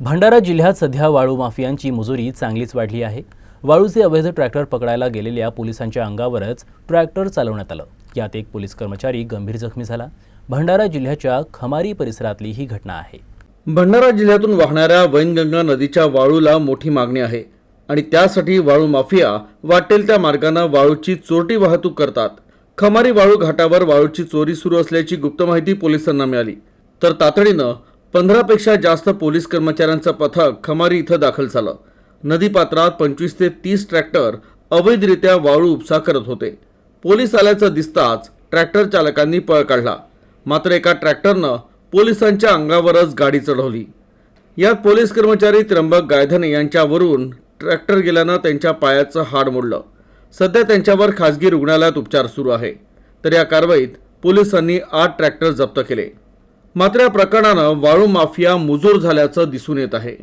भंडारा जिल्ह्यात सध्या वाळू माफियांची मुजुरी चांगलीच वाढली आहे. वाळूचे अवैध ट्रॅक्टर पकडायला गेलेल्या पोलिसांच्या अंगावरच ट्रॅक्टर चालवण्यात आलं. यात एक पोलीस कर्मचारी गंभीर जखमी झाला. भंडारा जिल्ह्याच्या खमारी परिसरातली ही घटना आहे. भंडारा जिल्ह्यातून वाहणाऱ्या वैनगंगा नदीच्या वाळूला मोठी मागणी आहे आणि त्यासाठी वाळू माफिया वाटेल त्या मार्गानं वाळूची चोरटी वाहतूक करतात. खमारी वाळू घाटावर वाळूची चोरी सुरू असल्याची गुप्त माहिती पोलिसांना मिळाली. तर तातडीनं पंधरापेक्षा जास्त पोलीस कर्मचाऱ्यांचं पथक खमारी इथं दाखल झालं. नदीपात्रात पंचवीस ते तीस ट्रॅक्टर अवैधरित्या वाळू उपसा करत होते. पोलीस आल्याचं दिसताच ट्रॅक्टर चालकांनी पळ काढला. मात्र एका ट्रॅक्टरनं पोलिसांच्या अंगावरच गाडी चढवली. यात पोलीस कर्मचारी त्र्यंबक गायधने यांच्यावरून ट्रॅक्टर गेल्यानं त्यांच्या पायाचं हाड मोडलं. सध्या त्यांच्यावर खासगी रुग्णालयात उपचार सुरू आहे. तर या कारवाईत पोलिसांनी आठ ट्रॅक्टर जप्त केले. मात्र या प्रकरणानं वाळू माफिया मुजूर झाल्याचं दिसून येत आहे.